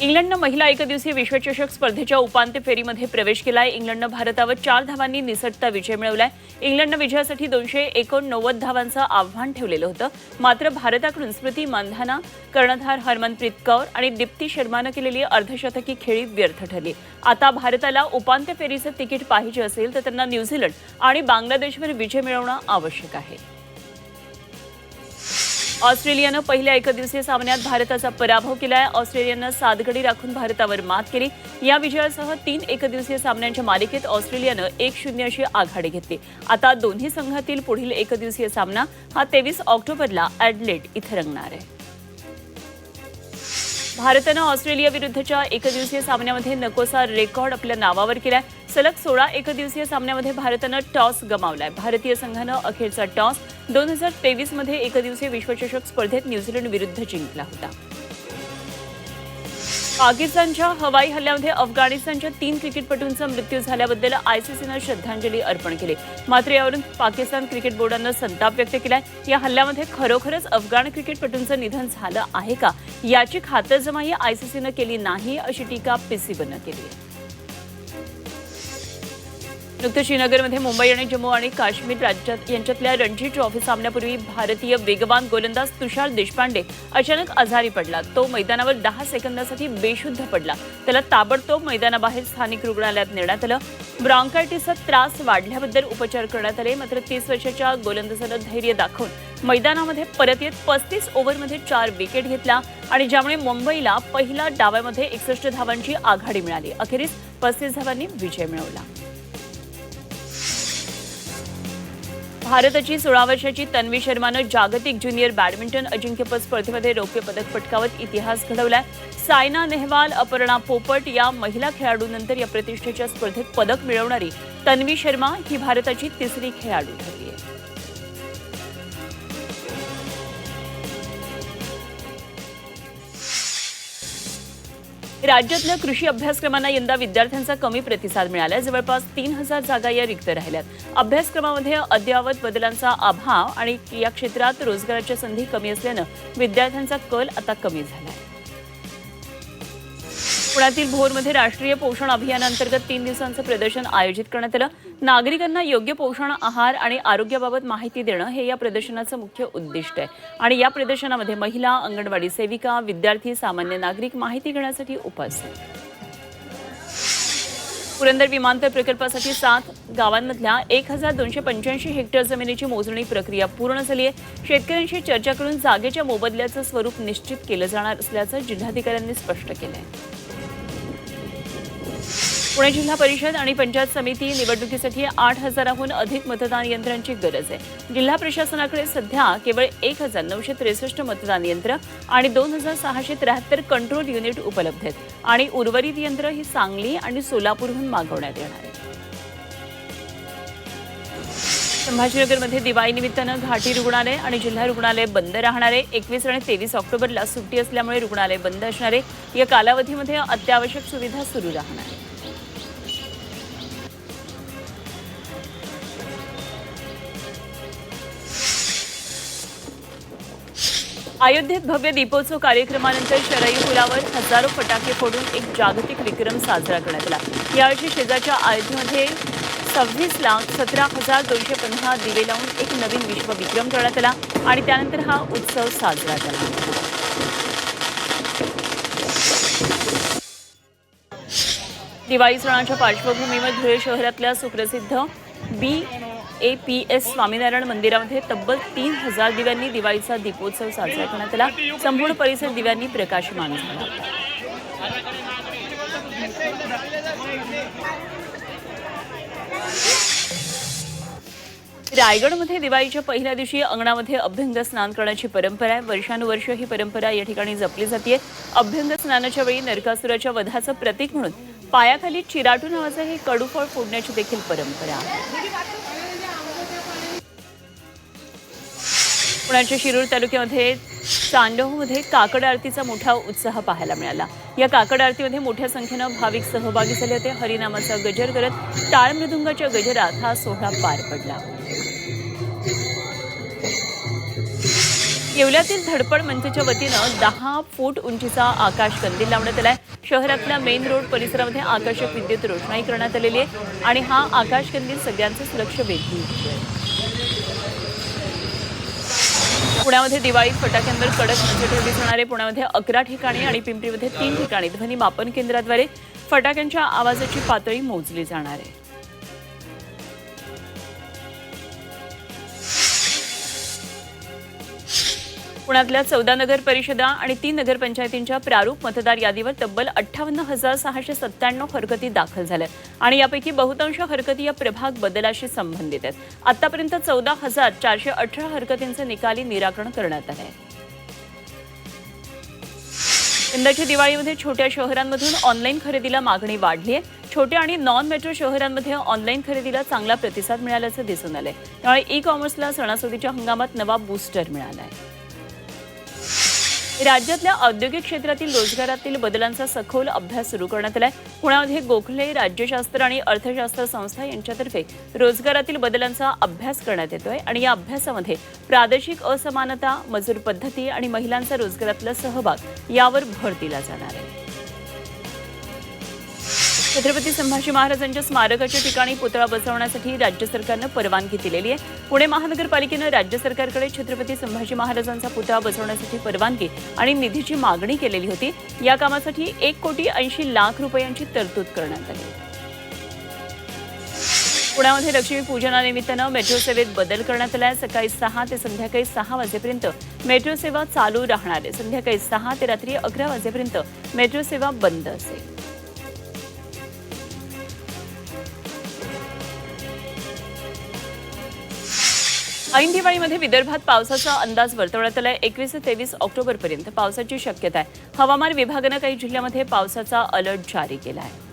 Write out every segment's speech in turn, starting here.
इंग्लंडनं महिला एकदिवसीय विश्वचषक स्पर्धेच्या उपांत्य फेरीमध्ये प्रवेश केलाय. इंग्लंडनं भारतावर चार धावांनी निसटता विजय मिळवलाय. इंग्लंडनं विजयासाठी दोनशे एकोणनव्वद धावांचं आव्हान ठेवलेलं होतं. मात्र भारताकडून स्मृती मानधाना कर्णधार हरमनप्रीत कौर आणि दीप्ती शर्मानं केलेली अर्धशतकी खेळी व्यर्थ ठरली. आता भारताला उपांत्य फेरीचं तिकीट पाहिजे असेल तर त्यांना न्यूझीलंड आणि बांगलादेशवर विजय मिळवणं आवश्यक आहे. ऑस्ट्रेलियानं पहिल्या एकदिवसीय सामन्यात भारताचा पराभव केलाय. ऑस्ट्रेलियानं सात गडी राखून भारतावर मात केली. या विजयासह तीन एकदिवसीय सामन्यांच्या मालिकेत ऑस्ट्रेलियानं एक शून्य अशी आघाडी घेतली. आता दोन्ही संघातील पुढील एकदिवसीय सामना हा तेवीस ऑक्टोबरला ॲडलेट इथं रंगणार आहे. भारतानं ऑस्ट्रेलियाविरुद्धच्या एकदिवसीय सामन्यामध्ये नकोसा रेकॉर्ड आपल्या नावावर केलाय. सलग सोळा एकदिवसीय सामन्यामध्ये भारतानं टॉस गमावलाय. भारतीय संघानं अखेरचा टॉस दोन हजार तेवीसमध्ये एकदिवसीय विश्वचषक स्पर्धेत न्यूझीलंड विरुद्ध जिंकला होता. पाकिस्तानच्या हवाई हल्ल्यामध्ये अफगाणिस्तानच्या तीन क्रिकेटपटूंचा मृत्यू झाल्याबद्दल आयसीसीनं श्रद्धांजली अर्पण केली. मात्र यावरून पाकिस्तान क्रिकेट बोर्डानं संताप व्यक्त केलाय. या हल्ल्यामध्ये खरोखरच अफगाण क्रिकेटपटूंचं निधन झालं आहे का? याची खातरजमाही आयसीसीनं केली नाही अशी टीका पीसीबीनं केली आहे. नुकतं श्रीनगरमध्ये मुंबई आणि जम्मू आणि काश्मीर राज्यात यांच्यातल्या रणजी ट्रॉफी सामन्यापूर्वी भारतीय वेगवान गोलंदाज तुषार देशपांडे अचानक आजारी पडला. तो मैदानावर दहा सेकंदासाठी बेशुद्ध पडला. त्याला ताबडतोब मैदानाबाहेर स्थानिक रुग्णालयात नेण्यात आलं. ब्रॉन्कायटिसचा त्रास वाढल्याबद्दल उपचार करण्यात आले मात्र तीस वर्षाच्या गोलंदाजानं धैर्य दाखवून मैदानामध्ये परत येत पस्तीस ओव्हरमध्ये चार विकेट घेतला आणि ज्यामुळे मुंबईला पहिल्या डाव्यामध्ये एकसष्ट धावांची आघाडी मिळाली. अखेरीस पस्तीस धावांनी विजय मिळवला. भारताची सोळा वर्षाची तन्वी शर्मानं जागतिक ज्युनियर बॅडमिंटन अजिंक्यपद स्पर्धेमध्ये रौप्य पदक पटकावत इतिहास घडवलाय. सायना नेहवाल अपर्णा पोपट या महिला खेळाडूनंतर या प्रतिष्ठेच्या स्पर्धेत पदक मिळवणारी तन्वी शर्मा ही भारताची तिसरी खेळाडू ठरली. राज्यातल्या कृषी अभ्यासक्रमांना यंदा विद्यार्थ्यांचा कमी प्रतिसाद मिळाला जवळपास तीन हजार जागा या रिक्त राहिल्यात. अभ्यासक्रमामध्ये अद्ययावत बदलांचा अभाव आणि या क्षेत्रात रोजगाराच्या संधी कमी असल्यानं विद्यार्थ्यांचा कल आता कमी झाला आहे पुण्यातील भोरमध्ये राष्ट्रीय पोषण अभियानांतर्गत तीन दिवसांचं प्रदर्शन आयोजित करण्यात आलं. नागरिकांना योग्य पोषण आहार आणि आरोग्याबाबत माहिती देणं हे या प्रदर्शनाचं मुख्य उद्दिष्ट आहे. आणि या प्रदर्शनामध्ये महिला अंगणवाडी सेविका विद्यार्थी सामान्य नागरिक माहिती घेण्यासाठी उपस्थित. पुरंदर विमानतळ प्रकल्पासाठी सात गावांमधल्या एक हजार दोनशे पंच्याऐंशी हेक्टर जमिनीची मोजणी प्रक्रिया पूर्ण झाली आहे. शेतकऱ्यांशी चर्चा करून जागेच्या मोबदल्याचं स्वरूप निश्चित केलं जाणार असल्याचं जिल्हाधिकाऱ्यांनी स्पष्ट केलं आहे पुणे जिल्हा परिषद आणि पंचायत समिती निवडणुकीसाठी आठ हजाराहून अधिक मतदान यंत्रांची गरज आहे. जिल्हा प्रशासनाकडे सध्या केवळ एक हजार नऊशे त्रेसष्ट मतदान यंत्र आणि दोन हजार सहाशे त्र्याहत्तर कंट्रोल युनिट उपलब्ध आहेत. आणि उर्वरित यंत्र ही सांगली आणि सोलापूरहून मागवण्यात येणार आहेत. संभाजीनगरमध्ये दिवाळी निमित्तानं घाटी रुग्णालय आणि जिल्हा रुग्णालय बंद राहणारे. एकवीस आणि तेवीस ऑक्टोबरला सुट्टी असल्यामुळे रुग्णालय बंद असणारे. या कालावधीमध्ये अत्यावश्यक सुविधा सुरू राहणार अयोध्येत भव्य दीपोत्सव कार्यक्रमानंतर शरई पुलावर हजारो फटाके फोडून एक जागतिक विक्रम साजरा करण्यात आला. यावर्षी शेजारच्या अयोध्येमध्ये सव्वीस लाख सतरा हजार दोनशे पंधरा दिवे लावून एक नवीन विश्व विक्रम करण्यात आला आणि त्यानंतर हा उत्सव साजरा झाला. दिवाळी सणाच्या पार्श्वभूमीवर धुळे शहरातल्या सुप्रसिद्ध B A P S Swaminarayan मंदिरामध्ये तब्बल तीन हजार दिव्यांनी दिवाळीचा दीपोत्सव साजरा करण्यात आला. संपूर्ण परिसर दिव्यांनी प्रकाशमान झाला. रायगडमध्ये दिवाळीच्या पहिल्या दिवशी अंगणामध्ये अभ्यंग स्नान करण्याची परंपरा आहे. वर्षानुवर्ष ही परंपरा या ठिकाणी जपली जाते. अभ्यंग स्नानाच्या वेळी नरकासुराच्या वधाचं प्रतीक म्हणून पायाखाली चिराटू नावाचं हे कडूफळ फोडण्याची देखील परंपरा आहे. पुण्याच्या शिरूर तालुक्यामध्ये चांडवमध्ये काकड आरतीचा मोठा उत्साह पाहायला मिळाला. या काकड आरतीमध्ये मोठ्या संख्येनं भाविक सहभागी झाले होते. हरिनामाचा गजर करत टाळ मृदुंगाच्या गजरात हा सोहळा पार पडला. येवल्यातील धडपड मंचच्या वतीनं दहा फूट उंचीचा आकाश कंदील लावण्यात आलाय. शहरातल्या मेन रोड परिसरामध्ये आकर्षक विद्युत रोषणाई करण्यात आलेली आहे आणि हा आकाश कंदील सगळ्यांचंच लक्ष वेधली पुण्यामध्ये दिवाळीत फटाक्यांवर कडक नजर ठेवली जाणार. आहे पुण्यामध्ये अकरा ठिकाणी आणि पिंपरीमध्ये तीन ठिकाणी. ध्वनी मापन केंद्राद्वारे फटाक्यांच्या आवाजाची पातळी मोजली जाणार आहे. पुण्यातल्या चौदा नगर परिषदा आणि तीन नगरपंचायतींच्या प्रारूप मतदार यादीवर तब्बल अठ्ठावन्न हजार सहाशे सत्त्याण्णव हरकती दाखल झाल्या आणि यापैकी बहुतांश हरकती या प्रभाग बदलाशी संबंधित आहेत. आतापर्यंत चौदा हजार चारशे अठरा हरकतींचे निकाली निराकरण करण्यात आले आहे यंदाच्या दिवाळीमध्ये छोट्या शहरांमधून ऑनलाईन खरेदीला मागणी वाढली आहे छोट्या आणि नॉन मेट्रो शहरांमध्ये ऑनलाईन खरेदीला चांगला प्रतिसाद मिळाल्याचं दिसून आलंय. त्यामुळे ई कॉमर्सला सणासुदीच्या हंगामात नवा बूस्टर मिळाला आहे राज्यातल्या औद्योगिक क्षेत्रातील रोजगारातील बदलांचा सखोल अभ्यास सुरू करण्यात आलाय. पुण्यामध्ये गोखले राज्यशास्त्र आणि अर्थशास्त्र संस्था यांच्यातर्फे रोजगारातील बदलांचा अभ्यास करण्यात येतोय आणि या अभ्यासामध्ये प्रादेशिक असमानता मजूर पद्धती आणि महिलांचा रोजगारातला सहभाग यावर भर दिला जाणार आहे. छत्रपती संभाजी महाराजांच्या स्मारकाच्या ठिकाणी पुतळा बसवण्यासाठी राज्य सरकारनं परवानगी दिलेली आहे. पुणे महानगरपालिकेनं राज्य सरकारकडे छत्रपती संभाजी महाराजांचा पुतळा बसवण्यासाठी परवानगी आणि निधीची मागणी केलेली होती. या कामासाठी एक कोटी ऐंशी लाख रुपयांची तरतूद करण्यात आली. पुण्यामध्ये लक्ष्मी पूजनानिमित्तानं मेट्रो सेवेत बदल करण्यात आला आहे सकाळी सहा ते संध्याकाळी सहा वाजेपर्यंत मेट्रो सेवा चालू राहणार आहे. संध्याकाळी सहा ते रात्री अकरा वाजेपर्यंत मेट्रो सेवा बंद असेल. ऐन दिवाळीमध्ये विदर्भात पावसाचा अंदाज वर्तवण्यात आलाय. एकवीस ते तेवीस ऑक्टोबरपर्यंत पावसाची शक्यता आहे. हवामान विभागानं काही जिल्ह्यामध्ये पावसाचा अलर्ट जारी केला आहे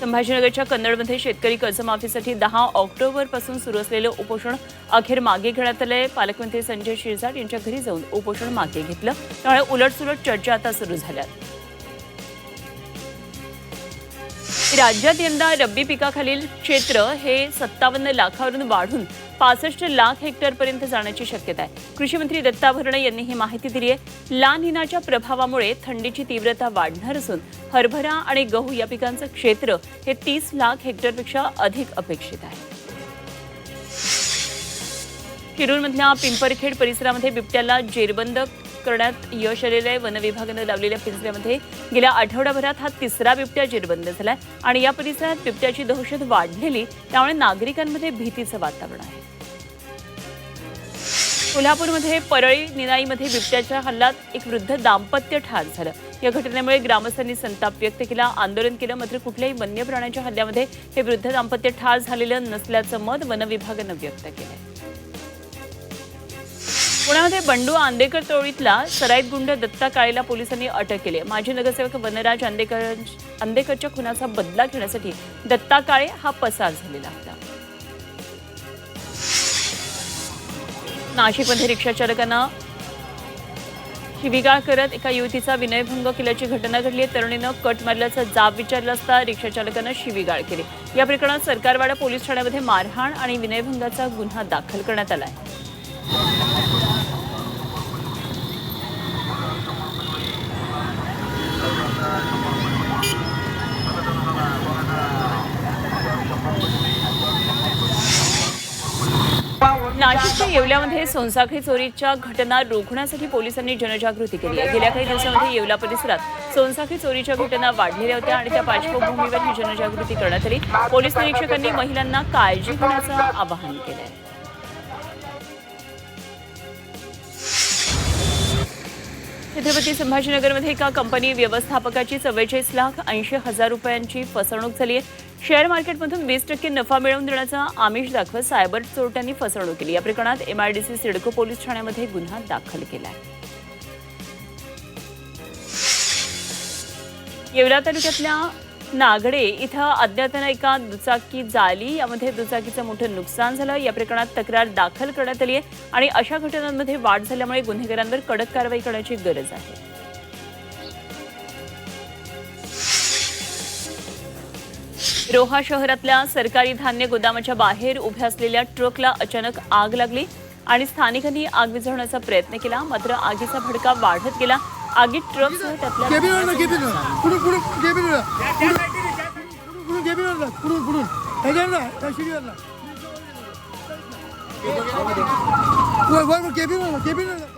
संभाजीनगरच्या कन्नडमध्ये शेतकरी कर्जमाफीसाठी दहा ऑक्टोबरपासून सुरू असलेलं उपोषण अखेर मागे घेण्यात आलंय. पालकमंत्री संजय शिरसाट यांच्या घरी जाऊन उपोषण मागे घेतलं. त्यामुळे उलटसुलट चर्चा आता सुरू झाल्या राज्यात यंदा रब्बी पिकाखालील क्षेत्र हे सत्तावन्न लाखावरून वाढून पासष्ट लाख हेक्टरपर्यंत जाण्याची शक्यता आहे. कृषी मंत्री दत्ता भरणे यांनी ही माहिती दिली आहे. ला निनाच्या प्रभावामुळे थंडीची तीव्रता वाढणार असून हरभरा आणि गहू या पिकांचं क्षेत्र हे तीस लाख हेक्टरपेक्षा अधिक अपेक्षित आहे. शिरूरमधल्या पिंपरखेड परिसरामध्ये बिबट्याला जेरबंद करण्यात यश आलेलं आहे. वन विभागानं लावलेल्या पिंजऱ्यामध्ये गेल्या आठवडाभरात हा तिसरा बिबट्या जेरबंद झालाय आणि या परिसरात बिबट्याची दहशत वाढलेली त्यामुळे नागरिकांमध्ये भीतीचं वातावरण आहे. कोल्हापूरमध्ये परळी निनाईमध्ये बिबट्याच्या हल्ल्यात एक वृद्ध दाम्पत्य ठार झालं. या घटनेमुळे ग्रामस्थांनी संताप व्यक्त केला. आंदोलन केलं मात्र कुठल्याही वन्य प्राण्याच्या हल्ल्यामध्ये हे वृद्ध दाम्पत्य ठार झालेलं नसल्याचं मत वनविभागानं व्यक्त व्यक्त आहे पुण्यामध्ये बंडू आंदेकर टोळीतला सराईत गुंड दत्ता काळेला पोलिसांनी अटक केली. माजी नगरसेवक वनराज आंदेकर आंदेकरच्या खुनाचा बदला घेण्यासाठी दत्ता काळे हा पसार झालेला होता. नाशिकमध्ये रिक्षा चालकांना शिवीगाळ करत एका युवतीचा विनयभंग केल्याची घटना घडली. आहे तरुणीनं कट मारल्याचा जाब विचारला असता रिक्षाचालकानं शिवीगाळ केली. या प्रकरणात सरकारवाडा पोलीस ठाण्यामध्ये मारहाण आणि विनयभंगाचा गुन्हा दाखल करण्यात आला आहे येवल्यामध्ये सोनसाखळी चोरीच्या घटना रोखण्यासाठी पोलिसांनी जनजागृती केली आहे. गेल्या काही दिवसांमध्ये येवला परिसरात सोनसाखळी चोरीच्या घटना वाढलेल्या होत्या आणि त्या पार्श्वभूमीवर ही जनजागृती करण्यात आली. पोलीस निरीक्षकांनी महिलांना काळजी घेण्याचं आवाहन केलं आहे छत्रपती संभाजीनगरमध्ये एका कंपनी व्यवस्थापकाची चव्वेचाळीस लाख ऐंशी हजार रुपयांची फसवणूक झाली आहे. शेअर मार्केटमधून वीस टक्के नफा मिळवून देण्याचा आमिष दाखवत सायबर चोरट्यांनी फसवणूक केली. या प्रकरणात एमआयडीसी सिडको पोलीस ठाण्यामध्ये गुन्हा दाखल केला आहे. येवला तालुक्यातल्या नागडे इथं अज्ञातानं एका दुचाकी जाली. यामध्ये दुचाकीचं मोठं नुकसान झालं. या प्रकरणात तक्रार दाखल करण्यात आली आहे आणि अशा घटनांमध्ये वाढ झाल्यामुळे गुन्हेगारांवर कडक कारवाई करण्याची गरज आहे. रोहा शहरातल्या सरकारी धान्य गोदामाच्या बाहेर उभ्या असलेल्या ट्रकला अचानक आग लागली आणि स्थानिकांनी आग विझवण्याचा प्रयत्न केला. मात्र आगीचा भडका वाढत गेला. आगीत ट्रकसह त्यातल्या केबिनवर केबिन पुढून पुढून केबिनवर पुढून केबिनवर पुढून पुढून ह्याच्यावर त्या शिडीवर वर वर केबिनवर केबिनवर